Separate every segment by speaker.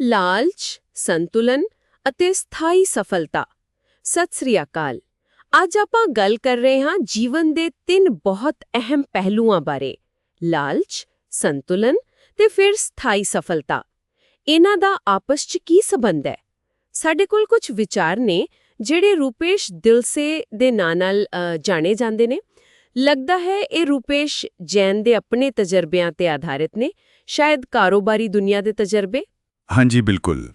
Speaker 1: ਲਾਲਚ, ਸੰਤੁਲਨ ਅਤੇ ਸਥਾਈ ਸਫਲਤਾ। ਸਤਿ ਸ੍ਰੀ ਅਕਾਲ। ਅੱਜ ਆਪਾਂ ਗੱਲ ਕਰ ਰਹੇ ਹਾਂ ਜੀਵਨ ਦੇ ਤਿੰਨ ਬਹੁਤ ਅਹਿਮ ਪਹਿਲੂਆਂ ਬਾਰੇ। ਲਾਲਚ, ਸੰਤੁਲਨ ਤੇ ਫਿਰ ਸਥਾਈ ਸਫਲਤਾ। ਇਹਨਾਂ ਦਾ ਆਪਸ 'ਚ ਕੀ ਸਬੰਧ ਹੈ? ਸਾਡੇ ਕੋਲ ਕੁਝ ਵਿਚਾਰ ਨੇ ਜਿਹੜੇ ਰੂਪੇਸ਼ ਦਿਲਸੇ ਦੇ ਨਾਂ ਨਾਲ ਜਾਣੇ ਜਾਂਦੇ ਨੇ। ਲੱਗਦਾ ਹੈ ਇਹ ਰੂਪੇਸ਼ ਜੈਨ ਦੇ ਆਪਣੇ ਤਜਰਬਿਆਂ ਤੇ ਆਧਾਰਿਤ ਨੇ। ਸ਼ਾਇਦ ਕਾਰੋਬਾਰੀ ਦੁਨੀਆ ਦੇ ਤਜਰਬੇ।
Speaker 2: ਹਾਂਜੀ ਬਿਲਕੁਲ।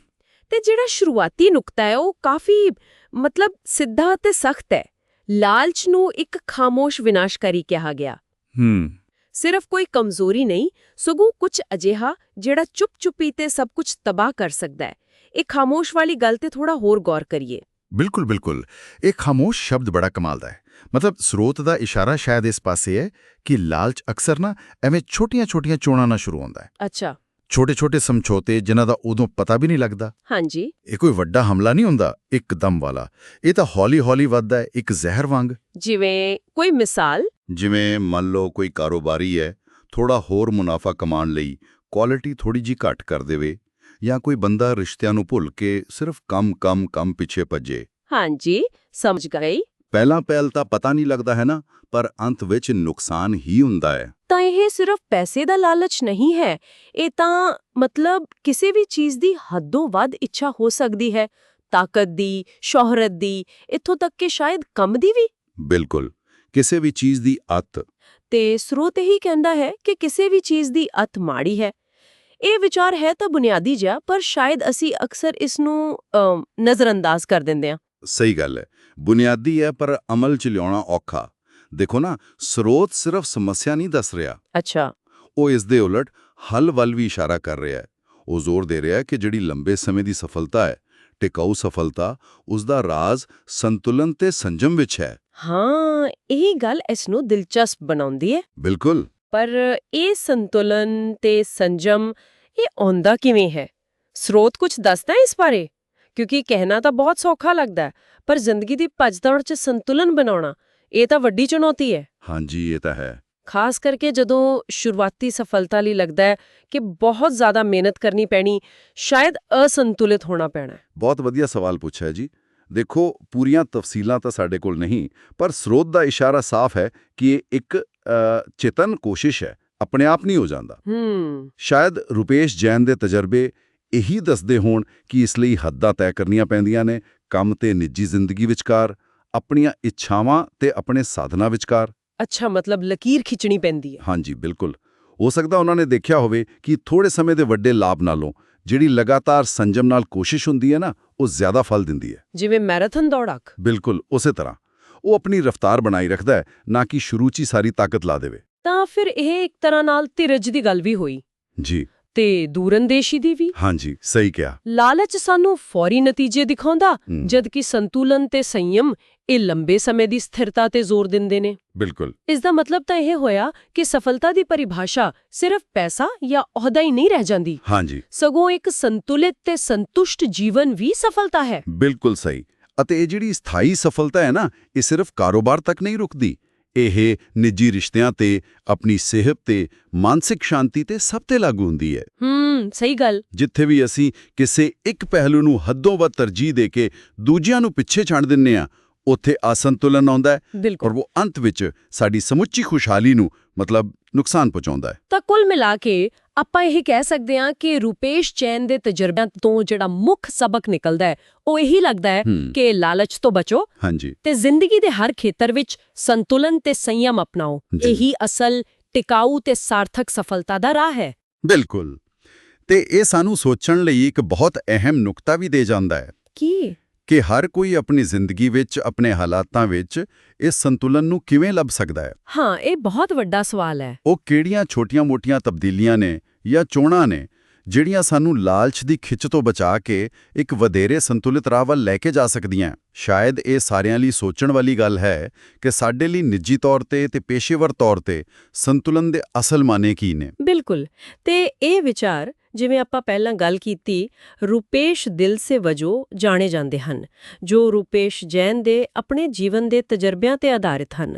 Speaker 1: ਤੇ ਜਿਹੜਾ ਸ਼ੁਰੂਆਤੀ ਨੁਕਤਾ ਹੈ ਉਹ ਕਾਫੀ ਮਤਲਬ ਸਿੱਧਾ ਤੇ ਸਖਤ ਹੈ। ਲਾਲਚ ਨੂੰ ਇੱਕ ਖਾਮੋਸ਼ ਵਿਨਾਸ਼ਕਾਰੀ ਕਿਹਾ ਗਿਆ।
Speaker 2: ਹੂੰ।
Speaker 1: ਸਿਰਫ ਕੋਈ ਕਮਜ਼ੋਰੀ ਨਹੀਂ ਸਗੋਂ ਕੁਝ ਅਜਿਹਾ ਜਿਹੜਾ ਚੁੱਪ-ਚੁੱਪੀ ਤੇ ਸਭ ਕੁਝ ਤਬਾਹ ਕਰ ਸਕਦਾ ਹੈ। ਇਹ ਖਾਮੋਸ਼ ਵਾਲੀ ਗੱਲ ਤੇ ਥੋੜਾ ਹੋਰ ਗੌਰ ਕਰੀਏ।
Speaker 2: ਬਿਲਕੁਲ ਬਿਲਕੁਲ। ਇਹ ਖਾਮੋਸ਼ ਸ਼ਬਦ ਬੜਾ ਕਮਾਲ ਦਾ ਹੈ। ਮਤਲਬ ਸਰੋਤ ਦਾ ਇਸ਼ਾਰਾ ਸ਼ਾਇਦ ਇਸ ਪਾਸੇ ਹੈ ਕਿ ਲਾਲਚ ਅਕਸਰ ਨਾ ਐਵੇਂ ਛੋਟੀਆਂ-ਛੋਟੀਆਂ ਚੋਣਾਂ ਨਾਲ ਸ਼ੁਰੂ ਹੁੰਦਾ ਹੈ।
Speaker 1: ਅੱਛਾ।
Speaker 2: ਛੋਟੇ-ਛੋਟੇ ਸਮਝੌਤੇ ਜਿਨ੍ਹਾਂ ਦਾ ਉਦੋਂ ਪਤਾ ਵੀ ਨਹੀਂ ਲੱਗਦਾ।
Speaker 1: ਹਾਂਜੀ।
Speaker 2: ਇਹ ਕੋਈ ਵੱਡਾ ਹਮਲਾ ਨਹੀਂ ਹੁੰਦਾ ਇੱਕਦਮ ਵਾਲਾ। ਇਹ ਤਾਂ ਹੌਲੀ-ਹੌਲੀ ਵੱਧਦਾ ਹੈ ਇੱਕ ਜ਼ਹਿਰ ਵਾਂਗ।
Speaker 1: ਜਿਵੇਂ ਕੋਈ ਮਿਸਾਲ?
Speaker 2: ਜਿਵੇਂ ਮੰਨ ਲਓ ਕੋਈ ਕਾਰੋਬਾਰੀ ਹੈ ਥੋੜਾ ਹੋਰ ਮੁਨਾਫਾ ਕਮਾਉਣ ਲਈ ਕੁਆਲਿਟੀ ਥੋੜੀ ਜੀ ਘੱਟ ਕਰ ਦੇਵੇ ਜਾਂ ਕੋਈ ਬੰਦਾ ਰਿਸ਼ਤਿਆਂ ਨੂੰ ਭੁੱਲ ਕੇ ਸਿਰਫ ਕੰਮ ਕੰਮ ਕੰਮ ਪਿੱਛੇ ਭੱਜੇ।
Speaker 1: ਹਾਂਜੀ ਸਮਝ ਗਈ।
Speaker 2: ਪਹਿਲਾਂ ਪਹਿਲ ਤਾਂ ਪਤਾ ਨਹੀਂ ਲੱਗਦਾ ਹੈ ਨਾ ਪਰ ਅੰਤ ਵਿੱਚ ਨੁਕਸਾਨ ਹੀ ਹੁੰਦਾ ਹੈ।
Speaker 1: ਤਾਂ ਇਹ ਸਿਰਫ ਪੈਸੇ ਦਾ ਲਾਲਚ ਨਹੀਂ ਹੈ ਇਹ ਤਾਂ ਮਤਲਬ ਕਿਸੇ ਵੀ ਚੀਜ਼ ਦੀ ਹੱਦੋਂ ਵੱਧ ਇੱਛਾ ਹੋ ਸਕਦੀ ਹੈ ਤਾਕਤ ਦੀ ਸ਼ੋਹਰਤ ਦੀ ਇੱਥੋਂ ਤੱਕ ਕਿ ਸ਼ਾਇਦ ਕੰਮ ਦੀ ਵੀ।
Speaker 2: ਬਿਲਕੁਲ ਕਿਸੇ ਵੀ ਚੀਜ਼ ਦੀ ਅੱਤ।
Speaker 1: ਤੇ ਸਰੋਤ ਇਹੀ ਕਹਿੰਦਾ ਹੈ ਕਿ ਕਿਸੇ ਵੀ ਚੀਜ਼ ਦੀ ਅਤ ਮਾੜੀ ਹੈ। ਇਹ ਵਿਚਾਰ ਹੈ ਤਾਂ ਬੁਨਿਆਦੀ ਜਿਹਾ ਪਰ ਸ਼ਾਇਦ ਅਸੀਂ ਅਕਸਰ ਇਸ ਨੂੰ ਨਜ਼ਰਅੰਦਾਜ਼ ਕਰ ਦਿੰਦੇ ਹਾਂ।
Speaker 2: ਸਹੀ ਗੱਲ ਹੈ। ਬੁਨਿਆਦੀ ਹੈ ਪਰ ਅਮਲ ਚ ਲਿਆਉਣਾ ਔਖਾ। ਦੇਖੋ ਨਾ ਸਰੋਤ ਸਿਰਫ ਸਮੱਸਿਆ ਨਹੀਂ ਦੱਸ ਰਿਹਾ।
Speaker 1: ਅੱਛਾ।
Speaker 2: ਉਹ ਇਸ ਦੇ ਉਲਟ ਹੱਲ ਵੱਲ ਵੀ ਇਸ਼ਾਰਾ ਕਰ ਰਿਹਾ ਹੈ। ਉਹ ਜ਼ੋਰ ਦੇ ਰਿਹਾ ਹੈ ਕਿ ਜਿਹੜੀ ਲੰਬੇ ਸਮੇਂ ਦੀ ਸਫਲਤਾ ਹੈ ਟਿਕਾਊ ਸਫਲਤਾ ਉਸ ਦਾ ਰਾਜ਼ ਸੰਤੁਲਨ ਤੇ ਸੰਜਮ ਵਿੱਚ ਹੈ।
Speaker 1: ਹਾਂ ਇਹ ਗੱਲ ਇਸ ਨੂੰ ਦਿਲਚਸਪ ਬਣਾਉਂਦੀ ਹੈ।
Speaker 2: ਬਿਲਕੁਲ।
Speaker 1: ਪਰ ਇਹ ਸੰਤੁਲਨ ਤੇ ਸੰਜਮ ਇਹ ਆਉਂਦਾ ਕਿਵੇਂ ਹੈ? ਸਰੋਤ ਕੁਝ ਦੱਸਦਾ ਹੈ ਇਸ ਬਾਰੇ? ਕਿਉਂਕਿ ਕਹਿਣਾ ਤਾਂ ਬਹੁਤ ਸੌਖਾ ਲੱਗਦਾ ਹੈ ਪਰ ਜ਼ਿੰਦਗੀ ਦੀ ਭੱਜਦੌੜ 'ਚ ਸੰਤੁਲਨ ਬਣਾਉਣਾ ਇਹ ਤਾਂ ਵੱਡੀ ਚੁਣੌਤੀ ਹੈ।
Speaker 2: ਹਾਂਜੀ ਇਹ ਤਾਂ ਹੈ।
Speaker 1: ਖਾਸ ਕਰਕੇ ਜਦੋਂ ਸ਼ੁਰੂਆਤੀ ਸਫਲਤਾ ਲਈ ਲੱਗਦਾ ਹੈ ਕਿ ਬਹੁਤ ਜ਼ਿਆਦਾ ਮਿਹਨਤ ਕਰਨੀ ਪੈਣੀ ਸ਼ਾਇਦ ਅਸੰਤੁਲਿਤ ਹੋਣਾ ਪੈਣਾ।
Speaker 2: ਬਹੁਤ ਵਧੀਆ ਸਵਾਲ ਪੁੱਛਿਆ ਹੈ ਜੀ। ਦੇਖੋ ਪੂਰੀਆਂ ਤਫਸੀਲਾਂ ਤਾਂ ਸਾਡੇ ਕੋਲ ਨਹੀਂ ਪਰ ਸਰੋਤ ਦਾ ਇਸ਼ਾਰਾ ਸਾਫ਼ ਹੈ ਕਿ ਇਹ ਇੱਕ ਚੇਤਨ ਕੋਸ਼ਿਸ਼ ਹੈ ਆਪਣੇ ਆਪ ਨਹੀਂ ਹੋ ਜਾਂਦਾ।
Speaker 1: ਹੂੰ।
Speaker 2: ਸ਼ਾਇਦ ਰੁਪੇਸ਼ ਜੈਨ ਦੇ ਤਜਰਬੇ ਇਹੀ ਦੱਸਦੇ ਹੋਣ ਕਿ ਇਸ ਲਈ ਹੱਦਾਂ ਤੈਅ ਕਰਨੀਆਂ ਪੈਂਦੀਆਂ ਨੇ ਕੰਮ ਤੇ ਨਿੱਜੀ ਜ਼ਿੰਦਗੀ ਵਿਚਕਾਰ ਆਪਣੀਆਂ ਇੱਛਾਵਾਂ ਤੇ ਆਪਣੇ ਸਾਧਨਾ ਵਿਚਕਾਰ।
Speaker 1: ਅੱਛਾ ਮਤਲਬ ਲਕੀਰ ਖਿੱਚਣੀ ਪੈਂਦੀ ਹੈ।
Speaker 2: ਹਾਂਜੀ ਬਿਲਕੁਲ। ਹੋ ਸਕਦਾ ਉਹਨਾਂ ਨੇ ਦੇਖਿਆ ਹੋਵੇ ਕਿ ਥੋੜੇ ਸਮੇਂ ਦੇ ਵੱਡੇ ਲਾਭ ਨਾਲੋਂ ਜਿਹੜੀ ਲਗਾਤਾਰ ਸੰਜਮ ਨਾਲ ਕੋਸ਼ਿਸ਼ ਹੁੰਦੀ ਹੈ ਨਾ ਉਹ ਜ਼ਿਆਦਾ ਫਲ ਦਿੰਦੀ ਹੈ।
Speaker 1: ਜਿਵੇਂ ਮੈਰਾਥਨ ਦੌੜਾਕ
Speaker 2: ਬਿਲਕੁਲ ਉਸੇ ਤਰ੍ਹਾਂ। ਉਹ ਆਪਣੀ ਰਫ਼ਤਾਰ ਬਣਾਈ ਰੱਖਦਾ ਹੈ ਨਾ ਕਿ ਸ਼ੁਰੂ 'ਚ ਹੀ ਸਾਰੀ ਤਾਕਤ ਲਾ ਦੇਵੇ।
Speaker 1: ਤਾਂ ਫਿਰ ਇਹ ਇੱਕ ਤਰ੍ਹਾਂ ਨਾਲ ਧੀਰਜ ਦੀ ਗੱਲ ਵੀ ਹੋਈ।
Speaker 2: ਜੀ।
Speaker 1: ਤੇ ਦੂਰਅੰਦੇਸ਼ੀ ਦੀ ਵੀ?
Speaker 2: ਹਾਂਜੀ ਸਹੀ ਕਿਹਾ।
Speaker 1: ਲਾਲਚ ਸਾਨੂੰ ਫੌਰੀ ਨਤੀਜੇ ਦਿਖਾਉਂਦਾ ਜਦਕਿ ਸੰਤੁਲਨ ਤੇ ਸੰਯਮ ਇਹ ਲੰਬੇ ਸਮੇਂ ਦੀ ਸਥਿਰਤਾ ਤੇ ਜ਼ੋਰ ਦਿੰਦੇ ਨੇ।
Speaker 2: ਬਿਲਕੁਲ।
Speaker 1: ਇਸ ਦਾ ਮਤਲਬ ਤਾਂ ਇਹ ਹੋਇਆ ਕਿ ਸਫਲਤਾ ਦੀ ਪਰਿਭਾਸ਼ਾ ਸਿਰਫ ਪੈਸਾ ਜਾਂ ਅਹੁਦਾ ਹੀ ਨਹੀਂ ਰਹਿ ਜਾਂਦੀ।
Speaker 2: ਹਾਂਜੀ।
Speaker 1: ਸਗੋਂ ਇੱਕ ਸੰਤੁਲਿਤ ਤੇ ਸੰਤੁਸ਼ਟ ਜੀਵਨ ਵੀ ਸਫਲਤਾ ਹੈ।
Speaker 2: ਬਿਲਕੁਲ ਸਹੀ। ਅਤੇ ਇਹ ਜਿਹੜੀ ਸਥਾਈ ਸਫਲਤਾ ਹੈ ਨਾ ਇਹ ਸਿਰਫ ਕਾਰੋਬਾਰ ਤੱਕ ਨਹੀਂ ਰੁਕਦੀ। ਇਹ ਨਿੱਜੀ ਰਿਸ਼ਤਿਆਂ ਤੇ ਆਪਣੀ ਸਿਹਤ ਤੇ ਮਾਨਸਿਕ ਸ਼ਾਂਤੀ ਤੇ ਸਭ ਤੇ ਲਾਗੂ ਹੁੰਦੀ ਹੈ।
Speaker 1: ਹੂੰ ਸਹੀ ਗੱਲ।
Speaker 2: ਜਿੱਥੇ ਵੀ ਅਸੀਂ ਕਿਸੇ ਇੱਕ ਪਹਿਲੂ ਨੂੰ ਹੱਦੋਂ ਵੱਧ ਤਰਜੀਹ ਦੇ ਕੇ ਦੂਜਿਆਂ ਨੂੰ ਪਿੱਛੇ ਛੱਡ ਦਿੰਨੇ ਆ ਉੱਥੇ ਅਸੰਤੁਲਨ ਆਉਂਦਾ ਹੈ ਔਰ ਉਹ ਅੰਤ ਵਿੱਚ ਸਾਡੀ ਸਮੁੱਚੀ ਖੁਸ਼ਹਾਲੀ ਨੂੰ ਮਤਲਬ ਨੁਕਸਾਨ ਪਹੁੰਚਾਉਂਦਾ ਹੈ।
Speaker 1: ਤਾਂ ਕੁੱਲ ਮਿਲਾ ਕੇ ਆਪਾਂ ਇਹ ਕਹਿ ਸਕਦੇ ਹਾਂ ਕਿ ਰੂਪੇਸ਼ ਚੈਨ ਦੇ ਤਜਰਬਿਆਂ ਤੋਂ ਜਿਹੜਾ ਮੁੱਖ ਸਬਕ ਨਿਕਲਦਾ ਹੈ ਉਹ ਇਹੀ ਲੱਗਦਾ ਹੈ ਕਿ ਲਾਲਚ ਤੋਂ ਬਚੋ
Speaker 2: ਹਾਂਜੀ।
Speaker 1: ਤੇ ਜ਼ਿੰਦਗੀ ਦੇ ਹਰ ਖੇਤਰ ਵਿੱਚ ਸੰਤੁਲਨ ਤੇ ਸੰਯਮ ਅਪਣਾਓ। ਇਹੀ ਅਸਲ ਟਿਕਾਊ ਤੇ ਸਾਰਥਕ ਸਫਲਤਾ ਦਾ ਰਾਹ ਹੈ।
Speaker 2: ਬਿਲਕੁਲ। ਤੇ ਇਹ ਸਾਨੂੰ ਸੋਚਣ ਲਈ ਇੱਕ ਬਹੁਤ ਅਹਿਮ ਨੁਕਤਾ ਵੀ ਦੇ ਜਾਂਦਾ ਹੈ।
Speaker 1: ਕੀ?
Speaker 2: ਕਿ ਹਰ ਕੋਈ ਆਪਣੀ ਜ਼ਿੰਦਗੀ ਵਿੱਚ ਆਪਣੇ ਹਾਲਾਤਾਂ ਵਿੱਚ ਇਸ ਸੰਤੁਲਨ ਨੂੰ ਕਿਵੇਂ ਲੱਭ ਸਕਦਾ ਹੈ?
Speaker 1: ਹਾਂ ਇਹ ਬਹੁਤ ਵੱਡਾ ਸਵਾਲ ਹੈ।
Speaker 2: ਉਹ ਕਿਹੜੀਆਂ ਛੋਟੀਆਂ-ਮੋਟੀਆਂ ਤਬਦੀਲੀਆਂ ਨੇ ਜਾਂ ਚੋਣਾਂ ਨੇ ਜਿਹੜੀਆਂ ਸਾਨੂੰ ਲਾਲਚ ਦੀ ਖਿੱਚ ਤੋਂ ਬਚਾ ਕੇ ਇੱਕ ਵਧੇਰੇ ਸੰਤੁਲਿਤ ਰਾਹ ਵੱਲ ਲੈ ਕੇ ਜਾ ਸਕਦੀਆਂ ਸ਼ਾਇਦ ਇਹ ਸਾਰਿਆਂ ਲਈ ਸੋਚਣ ਵਾਲੀ ਗੱਲ ਹੈ ਕਿ ਸਾਡੇ ਲਈ ਨਿੱਜੀ ਤੌਰ ਤੇ ਤੇ ਪੇਸ਼ੇਵਰ ਤੌਰ ਤੇ ਸੰਤੁਲਨ ਦੇ ਅਸਲ ਮਾਨੇ ਕੀ ਨੇ।
Speaker 1: ਬਿਲਕੁਲ। ਤੇ ਇਹ ਵਿਚਾਰ ਜਿਵੇਂ ਆਪਾਂ ਪਹਿਲਾਂ ਗੱਲ ਕੀਤੀ, ਰੂਪੇਸ਼ ਦਿਲਸੇ ਵਜੋਂ ਜਾਣੇ ਜਾਂਦੇ ਹਨ, ਜੋ ਰੂਪੇਸ਼ ਜੈਨ ਦੇ ਆਪਣੇ ਜੀਵਨ ਦੇ ਤਜਰਬਿਆਂ ਤੇ ਆਧਾਰਿਤ ਹਨ।